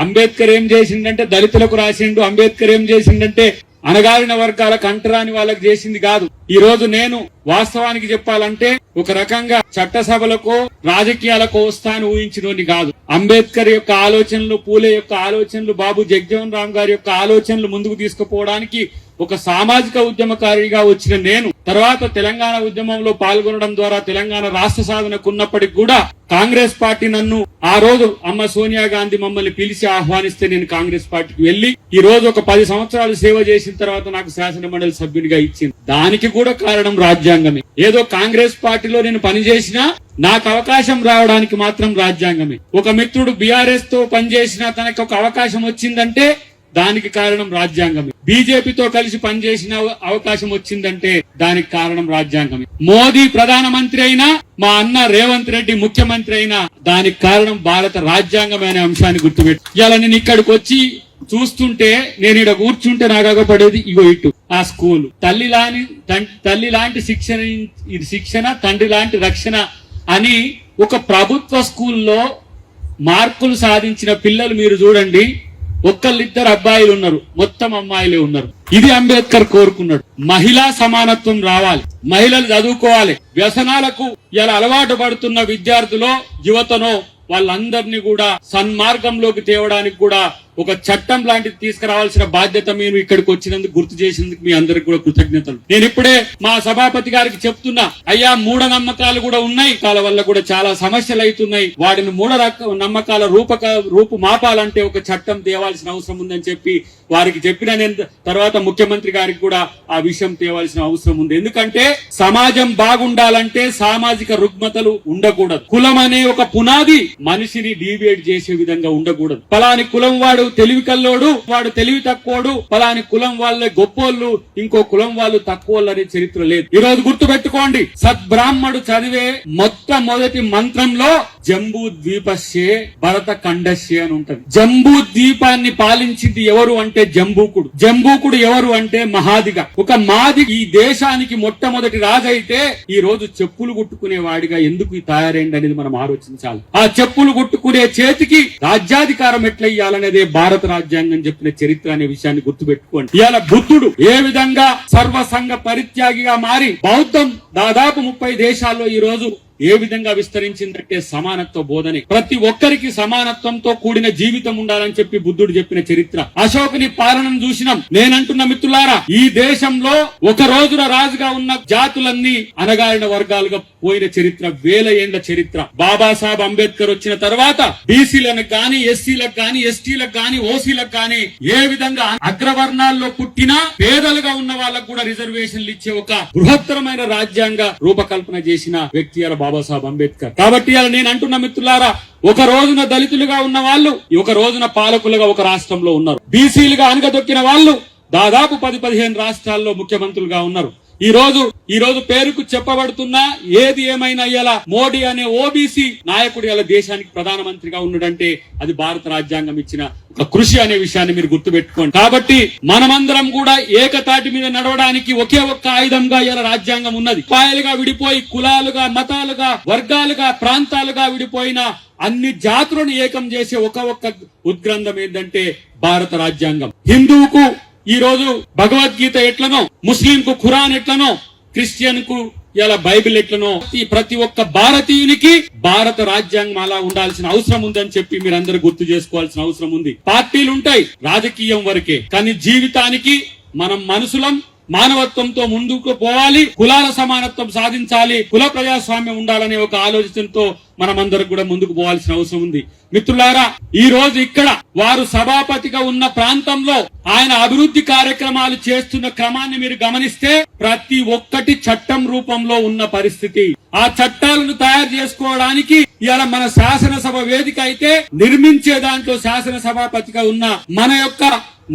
అంబేద్కర్ ఏం చేసిండంటే దళితులకు రాసిండు అంబేద్కర్ ఏం చేసిండంటే అనగారిన వర్గాలకు అంటరాని వాళ్ళకి చేసింది కాదు. ఈ రోజు నేను వాస్తవానికి చెప్పాలంటే ఒక రకంగా చట్టసభలకు రాజకీయాలకు వస్తాను ఊహించినోని కాదు. అంబేద్కర్ యొక్క ఆలోచనలు పూలే యొక్క ఆలోచనలు బాబు జగజీవన్ రామ్ గారి యొక్క ఆలోచనలు ముందుకు తీసుకుపోవడానికి ఒక సామాజిక ఉద్యమకారిగా వచ్చిన నేను తర్వాత తెలంగాణ ఉద్యమంలో పాల్గొనడం ద్వారా తెలంగాణ రాష్ట్ర సాధనకు ఉన్నప్పటికి కూడా కాంగ్రెస్ పార్టీ నన్ను ఆ రోజు అమ్మ సోనియా గాంధీ మమ్మల్ని పిలిచి ఆహ్వానిస్తే నేను కాంగ్రెస్ పార్టీకి వెళ్ళి ఈ రోజు ఒక పది సంవత్సరాలు సేవ చేసిన తర్వాత నాకు శాసన మండలి సభ్యునిగా ఇచ్చింది. దానికి కూడా కారణం రాజ్యాంగమే. ఏదో కాంగ్రెస్ పార్టీలో నేను పనిచేసినా నాకు అవకాశం రావడానికి మాత్రం రాజ్యాంగమే. ఒక మిత్రుడు బీఆర్ఎస్తో పనిచేసినా తనకు ఒక అవకాశం వచ్చిందంటే దానికి కారణం రాజ్యాంగమే బీజేపీతో కలిసి పనిచేసిన అవ- అవకాశం వచ్చిందంటే దానికి కారణం రాజ్యాంగమే. మోదీ ప్రధానమంత్రి అయినా మా అన్న రేవంత్ రెడ్డి ముఖ్యమంత్రి అయినా దానికి కారణం భారత రాజ్యాంగమే అనే అంశాన్ని గుర్తుపెట్టు. ఇలా నేను ఇక్కడికి వచ్చి చూస్తుంటే నేను ఇక్కడ కూర్చుంటే నాకు అగపడేది ఇగో ఇటు ఆ స్కూల్. తల్లి లాని తల్లి లాంటి శిక్షణ ఇది శిక్షణ తండ్రి లాంటి రక్షణ అని ఒక ప్రభుత్వ స్కూల్లో మార్కులు సాధించిన పిల్లలు మీరు చూడండి. ఒక్కళ్ళిద్దరు అబ్బాయిలు ఉన్నారు మొత్తం అమ్మాయిలే ఉన్నారు. ఇది అంబేద్కర్ కోరుకున్నాడు. మహిళా సమానత్వం రావాలి మహిళలు చదువుకోవాలి. వ్యసనాలకు ఇలా అలవాటు పడుతున్న విద్యార్థులో యువతనో వాళ్ళందరినీ కూడా సన్మార్గంలోకి తేవడానికి కూడా ఒక చట్టం లాంటిది తీసుకురావాల్సిన బాధ్యత మీరు ఇక్కడికి వచ్చినందుకు గుర్తు చేసినందుకు మీ అందరికి కూడా కృతజ్ఞతలు. నేను ఇప్పుడే మా సభాపతి గారికి చెప్తున్నా అయ్యా మూఢ నమ్మకాలు కూడా ఉన్నాయి కాల వల్ల కూడా చాలా సమస్యలు అవుతున్నాయి. వాటిని మూఢ నమ్మకాల రూపక రూపు మాపాలంటే ఒక చట్టం తేవాల్సిన అవసరం ఉందని చెప్పి వారికి చెప్పిన నేను తర్వాత ముఖ్యమంత్రి గారికి కూడా ఆ విషయం తేవాల్సిన అవసరం ఉంది. ఎందుకంటే సమాజం బాగుండాలంటే సామాజిక రుగ్మతలు ఉండకూడదు. కులం అనే ఒక పునాది మనిషిని డీవియేట్ చేసే విధంగా ఉండకూడదు. పలాని కులం వాడు తెలివి కల్లోడు వాడు తెలివి తక్కువడు పలాని కులం వాళ్ళే గొప్పోళ్ళు ఇంకో కులం వాళ్ళు తక్కువోళ్ళు అనే చరిత్ర లేదు. ఈ రోజు గుర్తు పెట్టుకోండి సద్బ్రాహ్మడు చదివే మొట్టమొదటి మంత్రంలో జంబూ ద్వీపస్యే భరత ఖండస్యే అని ఉంటది. జంబూ ద్వీపాన్ని పాలించింది ఎవరు అంటే జంబూకుడు. జంబూకుడు ఎవరు అంటే మహాదిగా. ఒక మాది ఈ దేశానికి మొట్టమొదటి రాజు అయితే ఈ రోజు చెప్పులు కుట్టుకునే వాడిగా ఎందుకు తయారైంది అనేది మనం ఆలోచించాలి. ఆ చెప్పులు కుట్టుకునే చేతికి రాజ్యాధికారం ఎట్లయ్యాలనేదే భారత రాజ్యాంగం చెప్పిన చరిత్ర అనే విషయాన్ని గుర్తుపెట్టుకోండి. ఇవాళ బుద్ధుడు ఏ విధంగా సర్వసంగ పరిత్యాగిగా మారి బౌద్ధం దాదాపు ముప్పై దేశాల్లో ఈ రోజు ఏ విధంగా విస్తరించిందంటే సమానత్వ బోధని. ప్రతి ఒక్కరికి సమానత్వంతో కూడిన జీవితం ఉండాలని చెప్పి బుద్ధుడు చెప్పిన చరిత్ర. అశోకుని పాలనను చూసినాం. నేనంటున్న మిత్రులారా ఈ దేశంలో ఒక రోజున రాజుగా ఉన్న జాతులన్నీ అనగారిన వర్గాలుగా పోయిన చరిత్ర వేల ఏండ్ల చరిత్ర. బాబాసాహెబ్ అంబేద్కర్ వచ్చిన తర్వాత బీసీలకు గాని ఎస్సీలకు గాని ఎస్టీలకు గాని ఓసీలకు గాని ఏ విధంగా అగ్రవర్ణాల్లో పుట్టినా పేదలుగా ఉన్న వాళ్ళకు కూడా రిజర్వేషన్లు ఇచ్చే ఒక బృహత్తరమైన రాజ్యాంగ రూపకల్పన చేసిన వ్యక్తి బాబా బాబాసాహెబ్ అంబేద్కర్. కాబట్టి అలా నేను అంటున్న మిత్రులారా ఒక రోజున దళితులుగా ఉన్న వాళ్ళు ఒక రోజున పాలకులుగా ఒక రాష్ట్రంలో ఉన్నారు. బీసీలుగా అనగదొక్కిన వాళ్ళు దాదాపు పది పదిహేను రాష్ట్రాల్లో ముఖ్యమంత్రులుగా ఉన్నారు. ఈ రోజు ఈ రోజు పేరుకు చెప్పబడుతున్న ఏది ఏమైనా ఇలా మోడీ అనే ఓబీసీ నాయకుడు ఇలా దేశానికి ప్రధానమంత్రిగా ఉన్నాడంటే అది భారత రాజ్యాంగం ఇచ్చిన ఒక కృషి అనే విషయాన్ని మీరు గుర్తుపెట్టుకోండి. కాబట్టి మనమందరం కూడా ఏకతాటి మీద నడవడానికి ఒకే ఒక్క ఆయుధంగా ఇలా రాజ్యాంగం ఉన్నది. పాయలుగా విడిపోయి కులాలుగా మతాలుగా వర్గాలుగా ప్రాంతాలుగా విడిపోయిన అన్ని జాతులను ఏకం చేసే ఒక ఒక్క ఉద్గ్రంథం ఏంటంటే భారత రాజ్యాంగం. హిందువుకు ఈ రోజు భగవద్గీత ఎట్లనో ముస్లిం కు ఖురాన్ ఎట్లనో క్రిస్టియన్కు ఇలా బైబిల్ ఎట్లనో ఈ ప్రతి ఒక్క భారతీయునికి భారత రాజ్యాంగం అలా ఉండాల్సిన అవసరం ఉందని చెప్పి మీరందరూ గుర్తు చేసుకోవాల్సిన అవసరం ఉంది. పార్టీలు ఉంటాయి రాజకీయం వరకే కానీ జీవితానికి మనం మనుషులం మానవత్వంతో ముందుకు పోవాలి కులాల సమానత్వం సాధించాలి కుల ప్రజాస్వామ్యం ఉండాలనే ఒక ఆలోచనతో మనమందరం కూడా ముందుకు పోవాల్సిన అవసరం ఉంది. మిత్రులారా ఈ రోజు ఇక్కడ వారు సభాపతిగా ఉన్న ప్రాంతంలో ఆయన అభివృద్ధి కార్యక్రమాలు చేస్తున్న క్రమాన్ని మీరు గమనిస్తే ప్రతి ఒక్కటి చట్టం రూపంలో ఉన్న పరిస్థితి. ఆ చట్టాలను తయారు చేసుకోవడానికి ఇవాళ మన శాసనసభ వేదిక అయితే నిర్మించే దాంట్లో శాసనసభాపతిగా ఉన్న మన యొక్క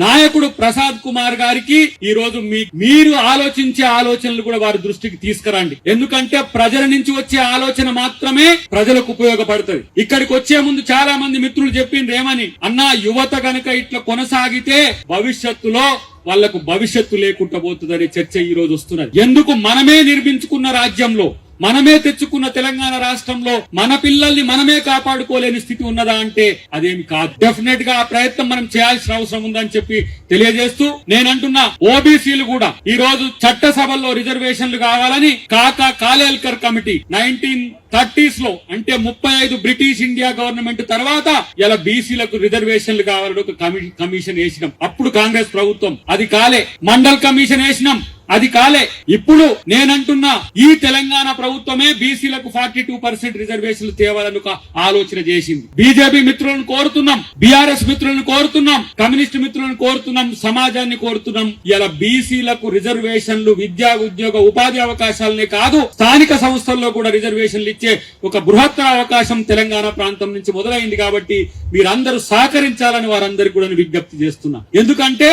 నాయకుడు ప్రసాద్ కుమార్ గారికి ఈ రోజు మీ మీరు ఆలోచించే ఆలోచనలు కూడా వారి దృష్టికి తీసుకురండి. ఎందుకంటే ప్రజల నుంచి వచ్చే ఆలోచన మాత్రమే ప్రజలకు ఉపయోగపడుతుంది. ఇక్కడికి వచ్చే ముందు చాలా మంది మిత్రులు చెప్పిండ్రు ఏమని? అన్నా యువత గనక ఇట్లా కొనసాగితే భవిష్యత్తులో వాళ్ళకు భవిష్యత్తు లేకుండా పోతుందనే చర్చ ఈ రోజు వస్తున్నది. ఎందుకు మనమే నిర్మించుకున్న రాజ్యంలో మనమే తెచ్చుకున్న తెలంగాణ రాష్ట్రంలో మన పిల్లల్ని మనమే కాపాడుకోలేని స్థితి ఉన్నదా అంటే అదేమి కాదు. డెఫినెట్గా ఆ ప్రయత్నం మనం చేయాల్సిన అవసరం ఉందని చెప్పి తెలియజేస్తూ నేనంటున్నా ఓబీసీలు కూడా ఈ రోజు చట్టసభల్లో రిజర్వేషన్లు కావాలని కాకా కాలేల్కర్ కమిటీ నైన్టీన్ థర్టీస్లో అంటే ముప్పై ఐదు బ్రిటిష్ ఇండియా గవర్నమెంట్ తర్వాత ఇలా బీసీలకు రిజర్వేషన్లు కావాలని ఒక కమిషన్ వేసినాం. అప్పుడు కాంగ్రెస్ ప్రభుత్వం అది కాలే. మండల్ కమిషన్ వేసినాం అది కాలే. ఇప్పుడు నేనంటున్నా ఈ తెలంగాణ ప్రభుత్వమే బీసీలకు ఫార్టీ టూ పర్సెంట్ రిజర్వేషన్లు తేవాలని ఒక ఆలోచన చేసింది. బీజేపీ మిత్రులను కోరుతున్నాం బీఆర్ఎస్ మిత్రులను కోరుతున్నాం కమ్యూనిస్ట్ మిత్రులను కోరుతున్నాం సమాజాన్ని కోరుతున్నాం. ఇలా బీసీలకు రిజర్వేషన్లు విద్యా ఉద్యోగ ఉపాధి అవకాశాలనే కాదు స్థానిక సంస్థల్లో కూడా రిజర్వేషన్లు ఇచ్చి ఒక బృహత్తర అవకాశం తెలంగాణ ప్రాంతం నుంచి మొదలైంది కాబట్టి మీరందరూ సహకరించాలని వారందరికీ కూడా విజ్ఞప్తి చేస్తున్నా. ఎందుకంటే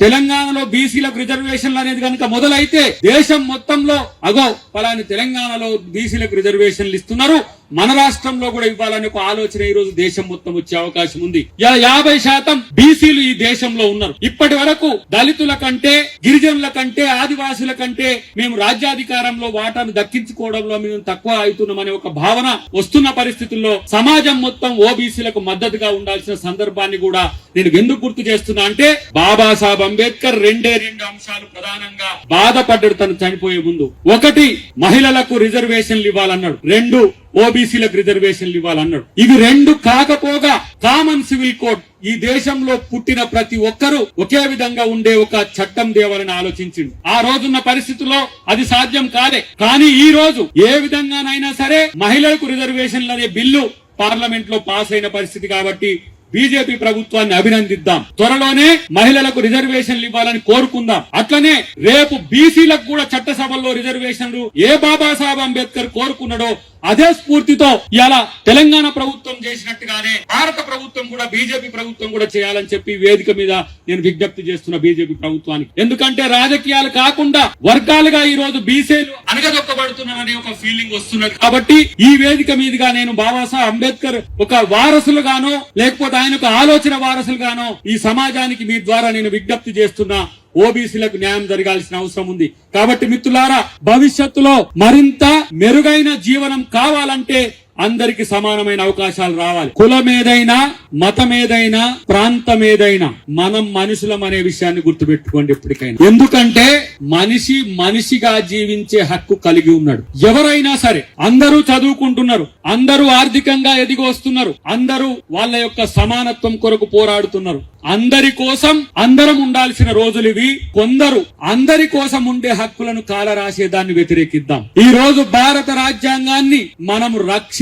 తెలంగాణలో బీసీలకు రిజర్వేషన్లు అనేది కనుక మొదలైతే దేశం మొత్తంలో అగో పలాని తెలంగాణలో బీసీలకు రిజర్వేషన్లు ఇస్తున్నారు. మన రాష్ట్రంలో కూడా ఇవ్వాలనే ఒక ఆలోచన ఈ రోజు దేశం మొత్తం వచ్చే అవకాశం ఉంది. యాభై శాతం బీసీలు ఈ దేశంలో ఉన్నారు. ఇప్పటి వరకు దళితుల కంటే గిరిజనుల కంటే ఆదివాసుల కంటే మేము రాజ్యాధికారంలో వాటాను దక్కించుకోవడంలో మేము తక్కువ అవుతున్నామనే ఒక భావన వస్తున్న పరిస్థితుల్లో సమాజం మొత్తం ఓబీసీలకు మద్దతుగా ఉండాల్సిన సందర్భాన్ని కూడా నేను ఎందుకు గుర్తు చేస్తున్నా అంటే బాబాసాహెబ్ అంబేద్కర్ రెండే రెండు అంశాలు ప్రధానంగా బాధపడ్డాడు తను చనిపోయే ముందు. ఒకటి మహిళలకు రిజర్వేషన్లు ఇవ్వాలన్నాడు. రెండు ఓబీసీలకు రిజర్వేషన్లు ఇవ్వాలన్నాడు. ఇవి రెండు కాకపోగా కామన్ సివిల్ కోడ్ ఈ దేశంలో పుట్టిన ప్రతి ఒక్కరూ ఒకే విధంగా ఉండే ఒక చట్టం దేవాలని ఆలోచించింది ఆ రోజున్న పరిస్థితుల్లో అది సాధ్యం కాదే. కానీ ఈ రోజు ఏ విధంగానైనా సరే మహిళలకు రిజర్వేషన్లు అనే బిల్లు పార్లమెంట్లో పాస్ అయిన పరిస్థితి కాబట్టి బీజేపీ ప్రభుత్వాన్ని అభినందిద్దాం. త్వరలోనే మహిళలకు రిజర్వేషన్లు ఇవ్వాలని కోరుకుందాం. అట్లనే రేపు బీసీలకు కూడా చట్టసభల్లో రిజర్వేషన్లు ఏ బాబాసాహెబ్ అంబేద్కర్ కోరుకున్నాడో అదే స్ఫూర్తితో ఇలా తెలంగాణ ప్రభుత్వం చేసినట్టుగానే భారత ప్రభుత్వం కూడా బీజేపీ ప్రభుత్వం కూడా చేయాలని చెప్పి వేదిక మీద నేను విజ్ఞప్తి చేస్తున్న బీజేపీ ప్రభుత్వానికి. ఎందుకంటే రాజకీయాలు కాకుండా వర్గాలుగా ఈ రోజు బీసీలు అనగదొక్కబడుతున్నారనే ఒక ఫీలింగ్ వస్తున్నది. కాబట్టి ఈ వేదిక మీదుగా నేను బాబాసాహెబ్ అంబేద్కర్ ఒక వారసులుగానో లేకపోతే ఆయన ఒక ఆలోచన వారసులుగానో ఈ సమాజానికి మీ ద్వారా నేను విజ్ఞప్తి చేస్తున్నా ఓబీసీలకు న్యాయం జరగాల్సిన అవసరం ఉంది. కాబట్టి మిత్రులారా భవిష్యత్తులో మరింత మెరుగైన జీవనం కావాలంటే అందరికి సమానమైన అవకాశాలు రావాలి. కులం ఏదైనా మతం ఏదైనా ప్రాంతం ఏదైనా మనం మనుషులం అనే విషయాన్ని గుర్తుపెట్టుకోండి ఎప్పటికైనా. ఎందుకంటే మనిషి మనిషిగా జీవించే హక్కు కలిగి ఉన్నాడు. ఎవరైనా సరే అందరూ చదువుకుంటున్నారు అందరూ ఆర్థికంగా ఎదిగి వస్తున్నారు అందరూ వాళ్ళ యొక్క సమానత్వం కొరకు పోరాడుతున్నారు. అందరి కోసం అందరం ఉండాల్సిన రోజులు ఇవి. కొందరు అందరి కోసం ఉండే హక్కులను కాలరాసే దాన్ని వ్యతిరేకిద్దాం. ఈ రోజు భారత రాజ్యాంగాన్ని మనం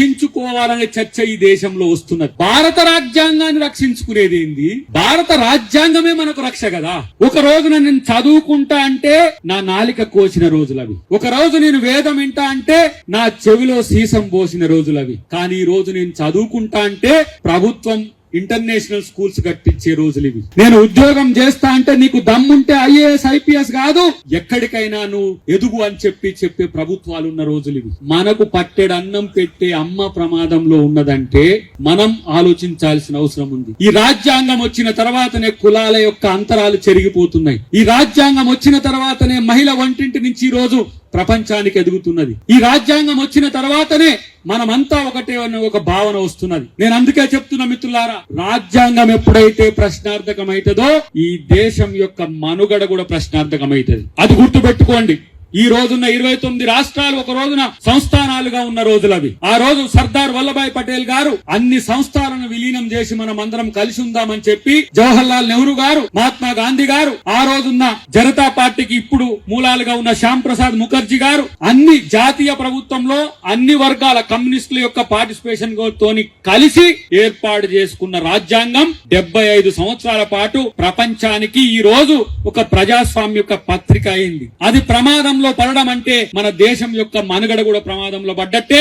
రక్షించుకోవాలనే చర్చ ఈ దేశంలో వస్తున్నది. భారత రాజ్యాంగాన్ని రక్షించుకునేది ఏంది? భారత రాజ్యాంగమే మనకు రక్ష కదా. ఒక రోజున నేను చదువుకుంటా అంటే నా నాలిక కోసిన రోజులవి. ఒక రోజు నేను వేదం వింటా అంటే నా చెవిలో సీసం పోసిన రోజులవి. కానీ ఈ రోజు నేను చదువుకుంటా అంటే ప్రభుత్వం ఇంటర్నేషనల్ స్కూల్స్ కట్టించే రోజులు ఇవి. నేను ఉద్యోగం చేస్తా అంటే నీకు దమ్ముంటే ఐఏఎస్ ఐపీఎస్ కాదు. ఎక్కడికైనా నువ్వు ఎదుగు అని చెప్పి చెప్పే ప్రభుత్వాలు ఉన్న రోజులు ఇవి. మనకు పట్టెడు అన్నం పెట్టే అమ్మ ప్రమాదంలో ఉన్నదంటే మనం ఆలోచించాల్సిన అవసరం ఉంది. ఈ రాజ్యాంగం వచ్చిన తర్వాతనే కులాల యొక్క అంతరాలు చెరిగిపోతున్నాయి. ఈ రాజ్యాంగం వచ్చిన తర్వాతనే మహిళ వంటింటి నుంచి ఈ రోజు ప్రపంచానికి ఎదుగుతున్నది. ఈ రాజ్యాంగం వచ్చిన తర్వాతనే మనమంతా ఒకటే అనే ఒక భావన వస్తున్నది. నేను అందుకే చెప్తున్నా మిత్రులారా రాజ్యాంగం ఎప్పుడైతే ప్రశ్నార్థకమైతుందో ఈ దేశం యొక్క మనుగడ కూడా ప్రశ్నార్థకమైతుంది అది గుర్తుపెట్టుకోండి. ఈ రోజున్న ఇరవై తొమ్మిది రాష్ట్రాలు ఒక రోజున సంస్థానాలుగా ఉన్న రోజులవి ఆ రోజు సర్దార్ వల్లభాయ్ పటేల్ గారు అన్ని సంస్థాలను విలీనం చేసి మనం అందరం కలిసి ఉందామని చెప్పి జవహర్ లాల్ నెహ్రూ గారు మహాత్మా గాంధీ గారు ఆ రోజున్న జనతా పార్టీకి ఇప్పుడు మూలాలుగా ఉన్న శ్యామ్ ప్రసాద్ ముఖర్జీ గారు అన్ని జాతీయ ప్రభుత్వంలో అన్ని వర్గాల కమ్యూనిస్టుల యొక్క పార్టిసిపేషన్ తోని కలిసి ఏర్పాటు చేసుకున్న రాజ్యాంగం డెబ్బై ఐదు సంవత్సరాల పాటు ప్రపంచానికి ఈ రోజు ఒక ప్రజాస్వామ్య యొక్క పత్రిక అయింది. అది ప్రమాదంలో ప్రమాదంలో పడడం అంటే మన దేశం యొక్క మనుగడ కూడా ప్రమాదంలో పడ్డట్టే.